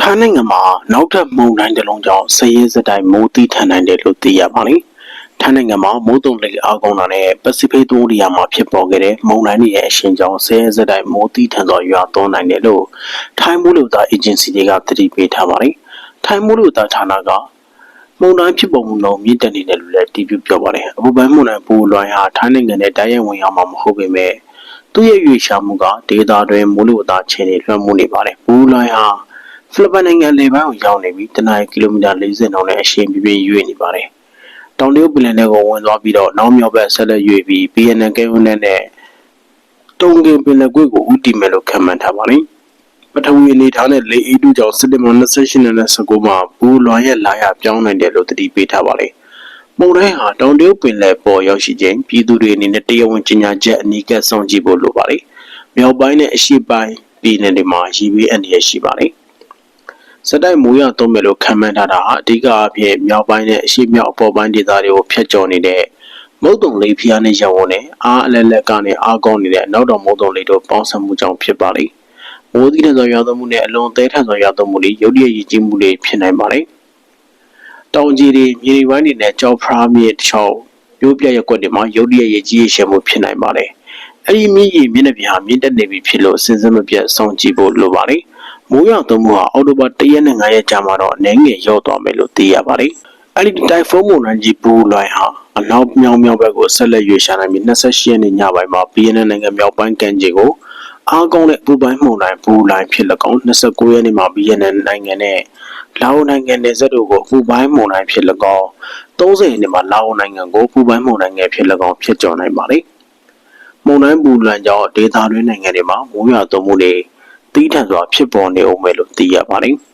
ထိုင်းနိုင်ငံမှာနောက်ထပ်မုန်တိုင်းတစ်လုံးကြောင့်ဆယ်ရဲစက်တိုင်းမိုးတိထန်နိုင်တယ်လို့သိရပါတယ်။ထိုင်းနိုင်ငံမှာမိုးတုံလေအားကောင်းတာနဲ့ပစိဖိတ်သမုဒ္ဒရာမှာဖြစ်ပေါ်ခဲ့တဲ့မုန်တိုင်းတွေရဲ့အရှိန်ကြောင့်ဆယ်ရဲစက်တိုင်းမိုးတိထန်စွာရွာသွန်းနိုင်တယ်လို့ထိုင်းမိုးလေဝသအေဂျင်စီတွေကသတိပေးထားပါတယ်။ထိုင်းမိုးလေဝသဌာနကမုန်တိုင်းဖြစ်ပေါ်မှုနှုန်းမြင့်တက်နေတယ်လို့လည်းတည်ပြုပြောပါတယ်။အပူပိုင်းမုန်တိုင်းပူလွိုင်းဟာထိုင်းနိုင်ငံနဲ့တိုက်ရိုက်ဝင်ရောက်မှာမဟုတ်ပေမဲ့သူ့ရဲ့ရွေရှာမှုကဒေသတွင်းမိုးလေဝသခြေနေလွှမ်းမိုးနေပါတယ်။ပူလွိုင်းဟာ ဖိလစ်ပိုင်နိုင်ငံလေပိုင်းကိုရောက်နေပြီးတနအီကီလိုမီတာ40နှုန်းနဲ့အရှိန်ပြင်းပြင်းရွေ့နေပါတယ်။တောင်တရုတ်ပင်လယ်ထဲကိုဝင်သွားပြီးတော့နောက်မြောက်ဘက်ဆက်လက်ရွေ့ပြီး BNN ကဲဝန်းနဲ့တုံကင်ပင်လယ်ကွေ့ကိုဦးတည်မယ်လို့ခန့်မှန်းထားပါတယ်။ပထဝီအနေထားနဲ့လေအေးတူကြောင့်စက်တင်ဘာ28နဲ့19မှာဘူလွန်ရဲ့လာရပြောင်းနိုင်တယ်လို့တတိပေးထားပါတယ်။မုန်တိုင်းဟာတောင်တရုတ်ပင်လယ်ပေါ်ရောက်ရှိခြင်းပြည်သူတွေအနေနဲ့တရားဝင်ကြေညာချက်အနီးကပ်ဆောင်ကြည့်ဖို့လိုပါတယ်။မြောက်ပိုင်းနဲ့အရှေ့ပိုင်းပြည်နယ်တွေမှာရီဘေးအန္တရာယ်ရှိပါတယ်။ စက်တိုက်မိုးရွာသွန်းမယ်လို့ခန့်မှန်းထားတာဟာအဓိကအဖြစ်မြောက်ပိုင်းနဲ့အရှေ့မြောက်အပေါ်ပိုင်းဒေသတွေကိုဖျက်ကျော်နေတဲ့မုတ်တုံလေးဖျားနဲ့ရောင်ဝန်းနဲ့အားအလက်လက်ကနေအားကောင်းနေတဲ့နောက်တော်မုတ်တုံလေးတို့ပေါင်းစပ်မှုကြောင့်ဖြစ်ပါလိမ့်။မိုးသီးထန်စွာရွာသွန်းမှုနဲ့အလွန်သေးထန်စွာရွာသွန်းမှုတွေရုတ်တရက်ရည်ကြီးမှုတွေဖြစ်နိုင်ပါလိမ့်။တောင်ကြီးတွေမြေတွေပိုင်းတွေနဲ့ကြောက်ဖျားမြေတစ်ချောင်းပြိုးပြရက်ကွက်တွေမှာရုတ်တရက်ရည်ကြီးရရှမှုဖြစ်နိုင်ပါတယ်။အဲ့ဒီမြင့်ရည်မြင့်တဲ့ပြဟာမြင့်တက်နေပြီဖြစ်လို့စဉ်ဆက်မပြတ်စောင့်ကြည့်ဖို့လိုပါတယ်။ မိုးရွာသွန်းမှုဟာအောက်တိုဘာ၁ရက်နဲ့၅ရက်ကြာမှာတော့အနေငယ်ရောက်သွားမယ်လို့သိရပါတယ်။အဲ့ဒီတိုင်ဖုန်းမုန်တိုင်းကြီးပူလွိုင်းဟာအနောက်မြောင်မြောက်ဘက်ကိုဆက်လက်ရွေ့ရှာနိုင်ပြီး28ရက်နေ့ညပိုင်းမှာ BNN နိုင်ငံမြောက်ပိုင်းကန်ကြီးကိုအားကောင်းတဲ့ပူပိုင်းမှုန်တိုင်းပူလိုင်းဖြစ်၎င်း29ရက်နေ့မှာ BNN နိုင်ငံနဲ့လာအိုနိုင်ငံနယ်စပ်တို့ကိုပူပိုင်းမှုန်တိုင်းဖြစ်၎င်း30ရက်နေ့မှာလာအိုနိုင်ငံကိုပူပိုင်းမှုန်တိုင်းငယ်ဖြစ်၎င်းဖြစ်ကျော်နိုင်ပါလေ။မုန်တိုင်းပူလွန်ကြောင့်ဒေသတွင်းနိုင်ငံတွေမှာမိုးရွာသွန်းမှုတွေ တီးထန်စွာဖြစ်ပေါ်နေအောင်မယ်လို့သိရပါတယ်။